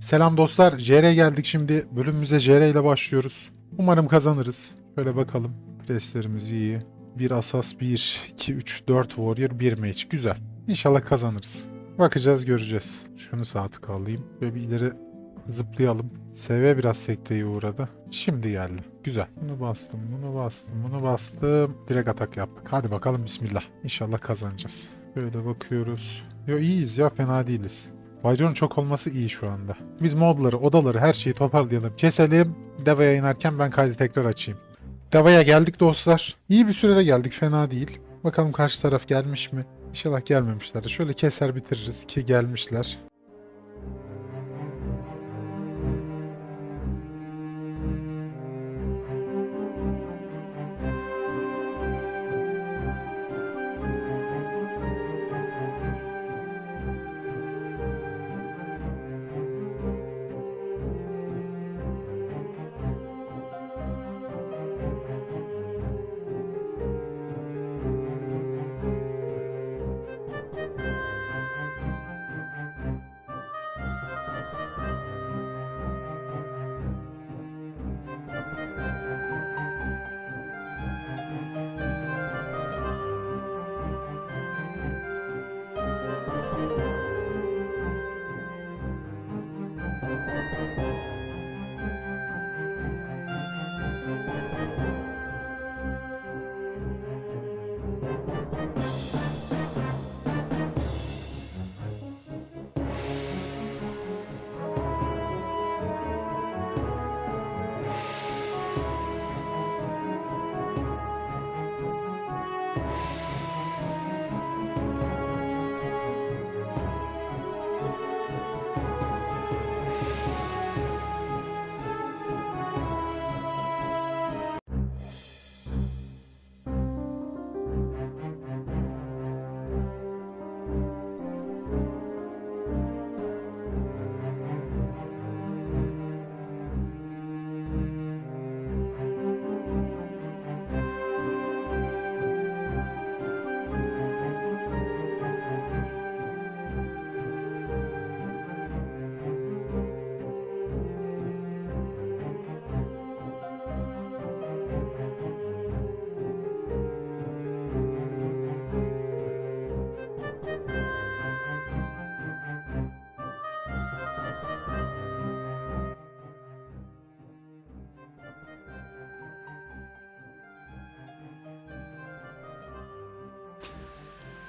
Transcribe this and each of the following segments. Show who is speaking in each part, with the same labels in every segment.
Speaker 1: Selam dostlar. JR geldik şimdi. Bölümümüze JR ile başlıyoruz. Umarım kazanırız. Şöyle bakalım. Preslerimiz iyi. Bir Asas 1, 2, 3, 4 Warrior, 1 Mage. Güzel. İnşallah kazanırız. Bakacağız göreceğiz. Şunu sağ tık. Böyle bir ileri zıplayalım. SV biraz sekteye uğradı. Şimdi geldi. Güzel. Bunu bastım, bunu bastım, bunu bastım. Direkt atak yaptık. Hadi bakalım bismillah. İnşallah kazanacağız. Böyle bakıyoruz. Yo iyiyiz ya fena değiliz. Vayron'un çok olması iyi şu anda. Biz mobları, odaları, her şeyi toparlayalım, keselim. Deva'ya inerken ben kaydı tekrar açayım. Deva'ya geldik dostlar. İyi bir sürede geldik, fena değil. Bakalım karşı taraf gelmiş mi? İnşallah gelmemişler. Şöyle keser bitiririz ki gelmişler.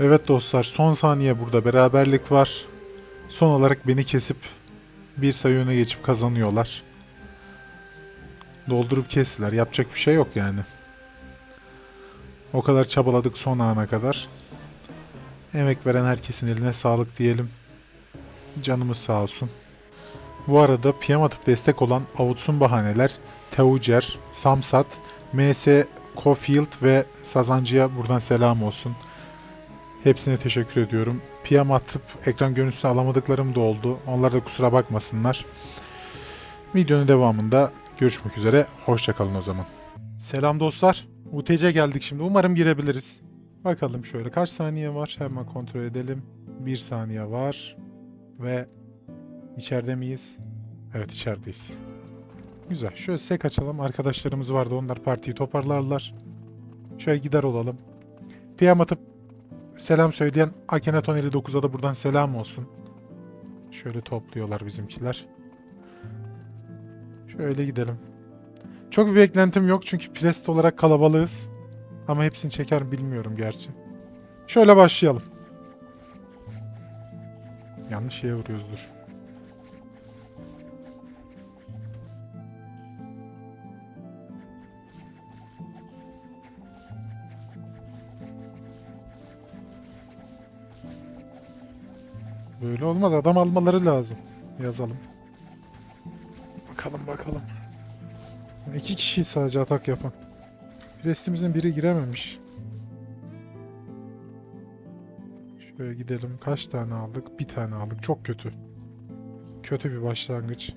Speaker 1: Evet dostlar son saniye burada beraberlik var. Son olarak beni kesip bir sayı öne geçip kazanıyorlar. Doldurup kestiler. Yapacak bir şey yok yani. O kadar çabaladık son ana kadar. Emek veren herkesin eline sağlık diyelim. Canımız sağ olsun. Bu arada PM atıp destek olan Avutsun Bahaneler, Teucer, Samsat, MS Cofield ve Sazancı'ya buradan selam olsun. Hepsine teşekkür ediyorum. PM atıp ekran görüntüsü alamadıklarım da oldu. Onlar da kusura bakmasınlar. Videonun devamında görüşmek üzere. Hoşçakalın o zaman. Selam dostlar. UTC geldik şimdi. Umarım girebiliriz. Bakalım şöyle kaç saniye var? Hemen kontrol edelim. Bir saniye var. Ve içeride miyiz? Evet içerideyiz. Güzel. Şöyle sek açalım. Arkadaşlarımız vardı. Onlar partiyi toparlarlar. Şöyle gider olalım. PM atıp selam söyleyen Akhenaton 59'a da buradan selam olsun. Şöyle topluyorlar bizimkiler. Şöyle gidelim. Çok bir beklentim yok çünkü Plest olarak kalabalığız. Ama hepsini çeker mi bilmiyorum gerçi. Şöyle başlayalım. Yanlış şeye vuruyoruz Böyle olmaz. Adam almaları lazım. Yazalım. Bakalım bakalım. İki kişi sadece atak yapan. Prestimizin biri girememiş. Şöyle gidelim. Kaç tane aldık? Bir tane aldık. Çok kötü. Kötü bir başlangıç.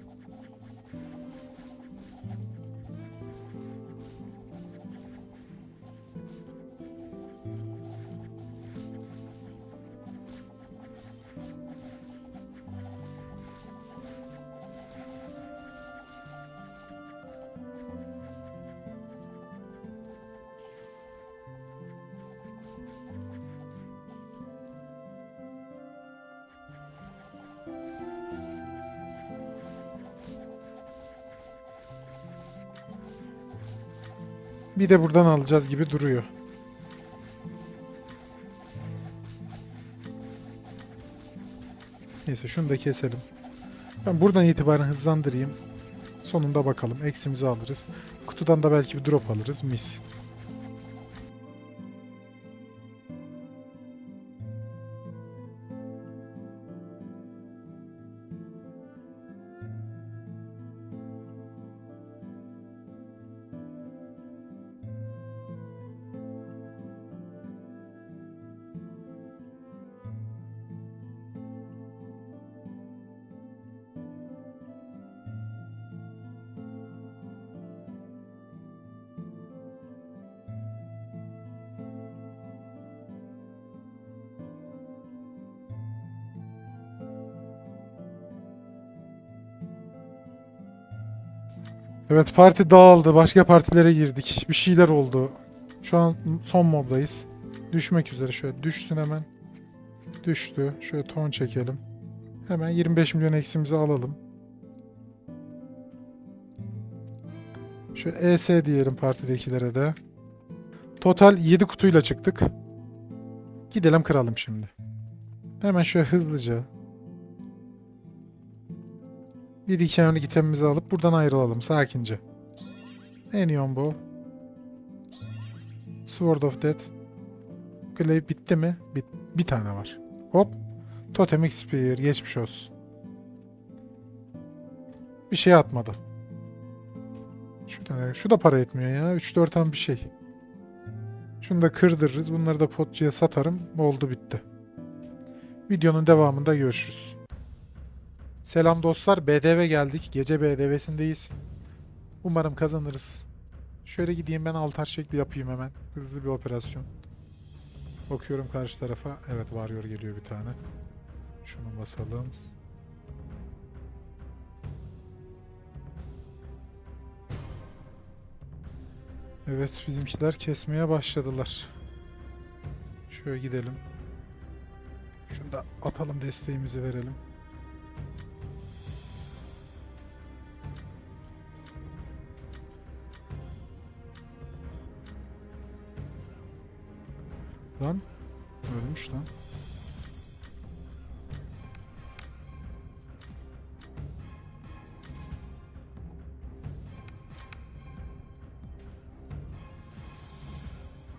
Speaker 1: Bir de buradan alacağız gibi duruyor. Neyse şunu da keselim. Ben buradan itibaren hızlandırayım. Sonunda bakalım. Eksimizi alırız. Kutudan da belki bir drop alırız. Mis. Evet parti dağıldı. Başka partilere girdik. Bir şeyler oldu. Şu an son mobdayız. Düşmek üzere. Şöyle düşsün hemen. Düştü. Şöyle ton çekelim. Hemen 25 milyon eksimizi alalım. Şu ES diyelim partidekilere de. Total 7 kutuyla çıktık. Gidelim kıralım şimdi. Hemen şöyle hızlıca. Bir iki önceki itemimizi alıp buradan ayrılalım sakince. Enion bu. Sword of Death. Glaive bitti mi? Bit bir tane var. Hop. Totemic Spear. Geçmiş olsun. Bir şey atmadı. Şu, tane, şu da para etmiyor ya. 3-4 tane bir şey. Şunu da kırdırırız. Bunları da potçuya satarım. Oldu bitti. Videonun devamında görüşürüz. Selam dostlar. BDV geldik. Gece BDV'sindeyiz. Umarım kazanırız. Şöyle gideyim ben altar şekli yapayım hemen. Hızlı bir operasyon. Bakıyorum karşı tarafa. Evet varıyor geliyor bir tane. Şunu basalım. Evet bizimkiler kesmeye başladılar. Şöyle gidelim. Şunu da atalım desteğimizi verelim.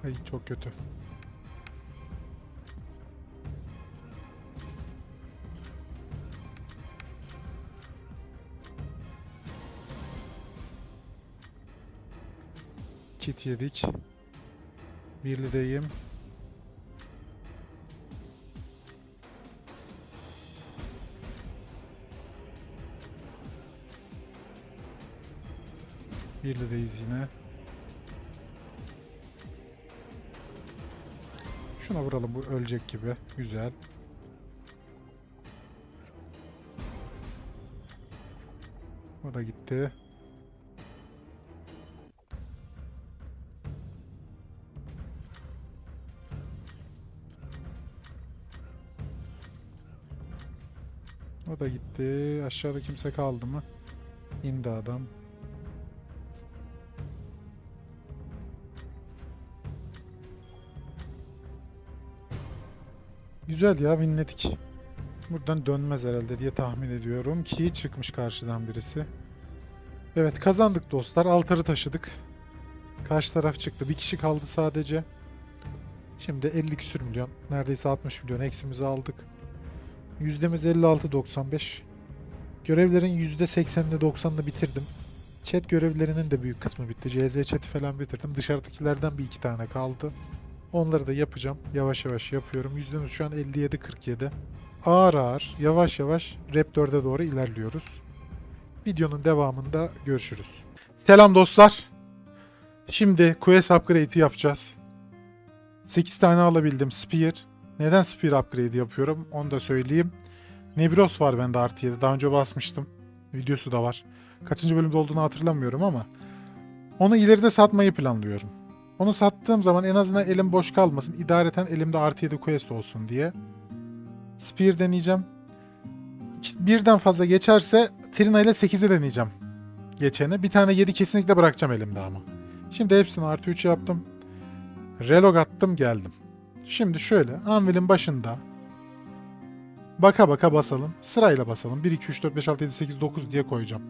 Speaker 1: Ay çok kötü. Kit yedik. Birlideyim. Birlideyiz yine. Şuna vuralım bu ölecek gibi. Güzel. O da gitti. O da gitti. Aşağıda kimse kaldı mı? İndi adam. Güzel ya winledik. Buradan dönmez herhalde diye tahmin ediyorum ki çıkmış karşıdan birisi. Evet kazandık dostlar. Altarı taşıdık. Karşı taraf çıktı. Bir kişi kaldı sadece. Şimdi 50 küsür milyon. Neredeyse 60 milyon eksimizi aldık. Yüzdemiz 56.95. Görevlerin %80'ini 90'ını bitirdim. Chat görevlerinin de büyük kısmı bitti. CZ chat'i falan bitirdim. Dışarıdakilerden bir iki tane kaldı. Onları da yapacağım. Yavaş yavaş yapıyorum. Yüzdemiz şu an 57-47. Ağır ağır, yavaş yavaş Rap 4'e doğru ilerliyoruz. Videonun devamında görüşürüz. Selam dostlar. Şimdi Quest upgrade'i yapacağız. 8 tane alabildim Spear. Neden Spear upgrade yapıyorum onu da söyleyeyim. Nebros var bende artı 7. Daha önce basmıştım. Videosu da var. Kaçıncı bölümde olduğunu hatırlamıyorum ama. Onu ileride satmayı planlıyorum. Onu sattığım zaman en azından elim boş kalmasın. İdareten elimde artı 7 quest olsun diye. Spear deneyeceğim. Birden fazla geçerse Trina ile 8'i deneyeceğim. Geçene. Bir tane 7 kesinlikle bırakacağım elimde ama. Şimdi hepsini artı 3 yaptım. Relog attım geldim. Şimdi şöyle anvilin başında baka baka basalım. Sırayla basalım. 1, 2, 3, 4, 5, 6, 7, 8, 9 diye koyacağım.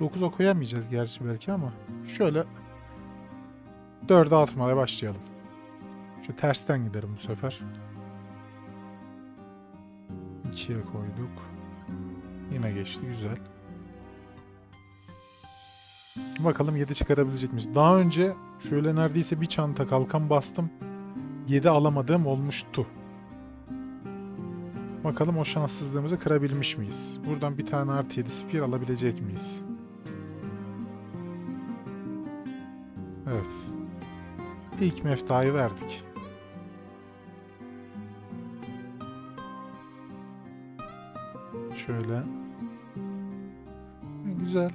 Speaker 1: 9'a koyamayacağız gerçi belki ama şöyle 4'e atmaya başlayalım. Şu tersten giderim bu sefer. 2'ye koyduk. Yine geçti güzel. Bakalım 7 çıkarabilecek miyiz? Daha önce şöyle neredeyse bir çanta kalkan bastım. 7 alamadığım olmuştu. Bakalım o şanssızlığımızı kırabilmiş miyiz? Buradan bir tane artı 7 spear alabilecek miyiz? Evet. İlk meftayı verdik. Şöyle. Güzel.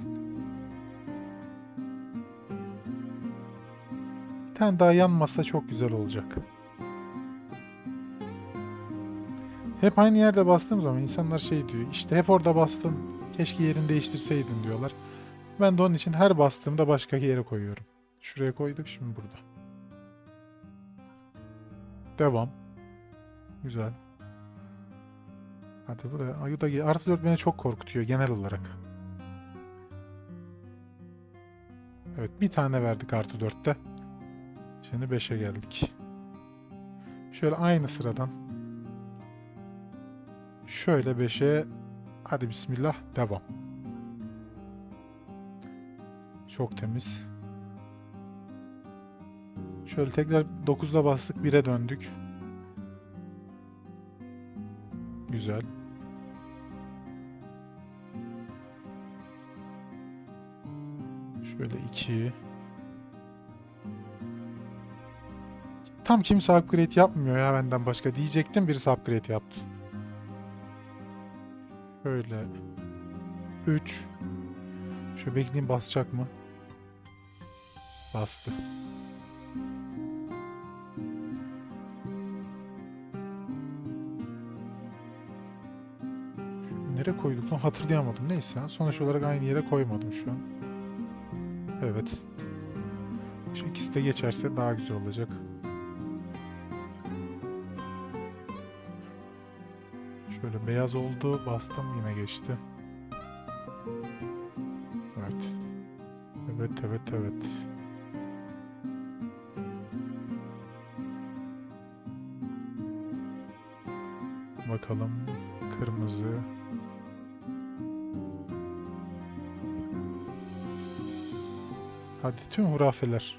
Speaker 1: Bir tane daha yanmasa çok güzel olacak. Hep aynı yerde bastığım zaman insanlar şey diyor. İşte hep orada bastın. Keşke yerini değiştirseydin diyorlar. Ben de onun için her bastığımda başka yere koyuyorum. Şuraya koyduk şimdi burada. Devam. Güzel. Hadi buraya. Ayu da gel- Artı 4 beni çok korkutuyor genel olarak. Evet bir tane verdik artı 4'te. Şimdi 5'e geldik. Şöyle aynı sıradan. Şöyle 5'e hadi bismillah devam. Çok temiz. Şöyle tekrar 9'la bastık 1'e döndük. Güzel. Şöyle 2. Tam kimse upgrade yapmıyor ya benden başka. Diyecektim birisi upgrade yaptı. Şöyle 3. Şöyle bekleyeyim basacak mı? Bastı. Nereye koyduk lan hatırlayamadım. Neyse. Sonuç olarak aynı yere koymadım şu an. Evet. Şu ikisi de geçerse daha güzel olacak. Şöyle beyaz oldu. Bastım yine geçti. Evet. Evet evet evet. Bakalım kırmızı. Hadi tüm hurafeler.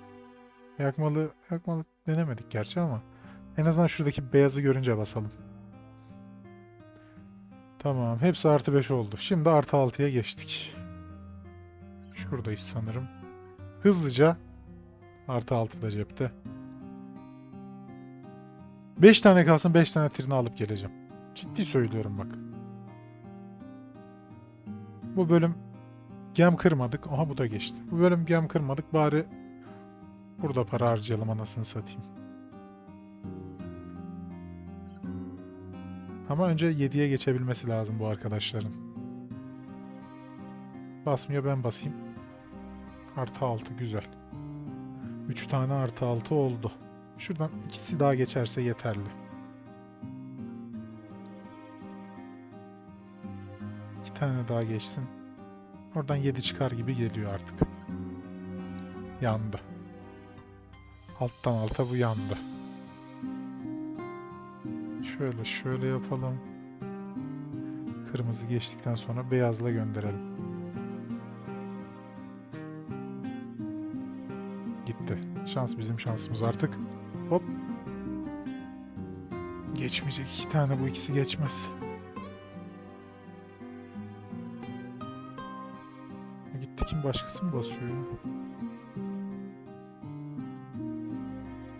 Speaker 1: Yakmalı, yakmalı denemedik gerçi ama en azından şuradaki beyazı görünce basalım. Tamam, hepsi artı 5 oldu. Şimdi artı 6'ya geçtik. Şuradayız sanırım. Hızlıca artı 6 da cepte. 5 tane kalsın 5 tane trini alıp geleceğim. Ciddi söylüyorum bak. Bu bölüm gem kırmadık. Aha bu da geçti. Bu bölüm gem kırmadık. Bari burada para harcayalım anasını satayım. Ama önce 7'ye geçebilmesi lazım bu arkadaşların. Basmıyor ben basayım. Artı 6 güzel. 3 tane artı 6 oldu. Şuradan ikisi daha geçerse yeterli. İki tane daha geçsin. Oradan 7 çıkar gibi geliyor artık. Yandı. Alttan alta bu yandı. Şöyle şöyle yapalım. Kırmızı geçtikten sonra beyazla gönderelim. Gitti. Şans bizim şansımız artık. Hop. Geçmeyecek iki tane bu ikisi geçmez. Başkası mı basıyor?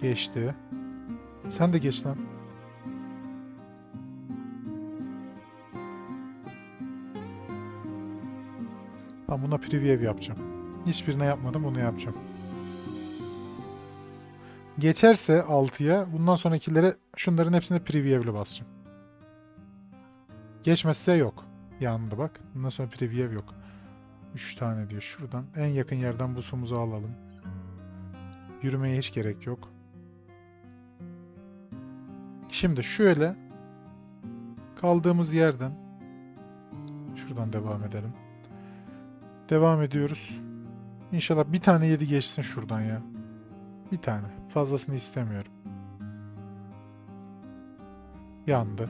Speaker 1: Geçti. Sen de geç lan. Ben buna preview yapacağım. Hiçbirine yapmadım bunu yapacağım. Geçerse 6'ya bundan sonrakilere şunların hepsine preview'le basacağım. Geçmezse yok. Yandı bak. Bundan sonra preview yok. 3 tane diyor şuradan. En yakın yerden bu sumuzu alalım. Yürümeye hiç gerek yok. Şimdi şöyle kaldığımız yerden şuradan devam edelim. Devam ediyoruz. İnşallah bir tane yedi geçsin şuradan ya. Bir tane. Fazlasını istemiyorum. Yandı.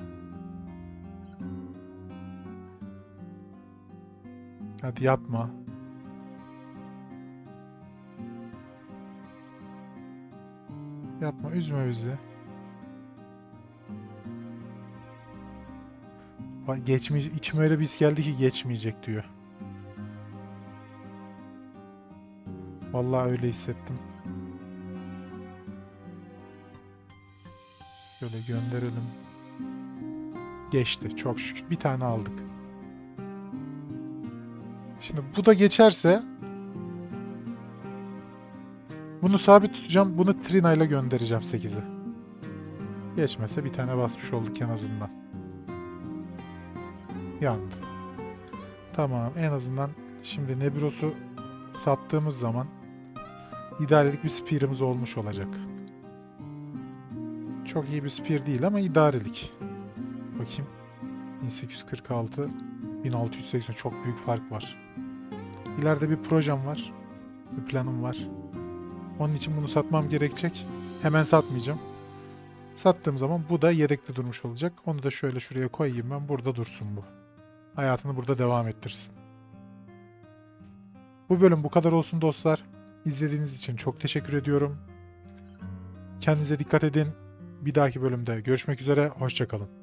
Speaker 1: Hadi yapma. Yapma, üzme bizi. Bak geçmeyecek, içime öyle bir his geldi ki geçmeyecek diyor. Vallahi öyle hissettim. Şöyle gönderelim. Geçti çok şükür. Bir tane aldık. Şimdi bu da geçerse bunu sabit tutacağım. Bunu Trina ile göndereceğim 8'i. Geçmese bir tane basmış olduk en azından. Yandı. Tamam en azından şimdi Nebros'u sattığımız zaman idarelik bir spear'ımız olmuş olacak. Çok iyi bir spear değil ama idarelik. Bakayım. 1846 1680 çok büyük fark var. İleride bir projem var. Bir planım var. Onun için bunu satmam gerekecek. Hemen satmayacağım. Sattığım zaman bu da yedekte durmuş olacak. Onu da şöyle şuraya koyayım ben. Burada dursun bu. Hayatını burada devam ettirsin. Bu bölüm bu kadar olsun dostlar. İzlediğiniz için çok teşekkür ediyorum. Kendinize dikkat edin. Bir dahaki bölümde görüşmek üzere. Hoşçakalın.